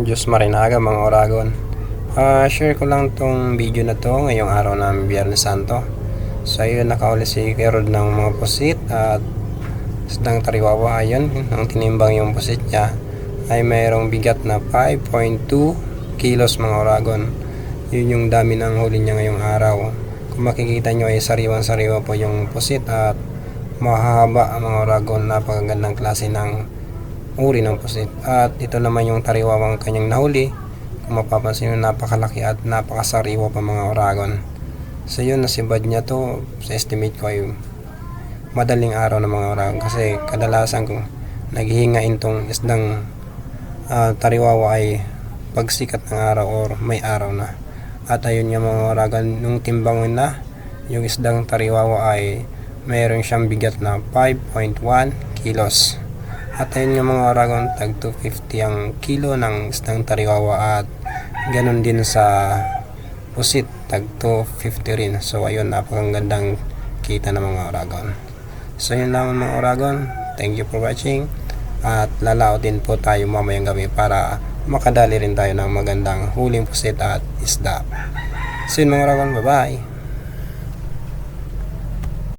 Diyos Marinaga mga Oragon. Ah, share ko lang tong video na to ngayong araw ng Biyernes Santo. So ayun, nakauli si Kuya Rod ng mga pusit at isdang tariwawa ayun, nang tinimbang yung pusit niya ay mayroong bigat na 5.2 kilos mga Oragon. Yun yung dami ng huli niya ngayong araw. Kung makikita nyo ay sariwang-sariwa po yung pusit at mahaba ang mga Oragon. Napakagandang klase ng uri ng pusit. At ito naman yung tariwawang kanyang nahuli. Kung mapapansin nyo, napakalaki at napakasariwa pa mga Oragon. So yun, nasibad niya to sa estimate ko ay madaling araw ng mga Oragon. Kasi kadalasan kung naghihingain tong isdang ah, tariwawa ay pagsikat ng araw or may araw na. At ayun nga mga Oragon, nung timbangon na, yung isdang tariwawa ay mayroon siyang bigat na 5.1 kilos. At ayun nga mga Oragon, tag 250 ang kilo ng isdang tariwawa at ganun din sa pusit, tag 250 rin. So ayun, napakagandang kita ng mga Oragon. So yun lang mga Oragon, thank you for watching. At lalao din po tayo mamayang gabi para makadali rin tayo ng magandang huling pusit at isda. So yun mga Oragon, bye bye!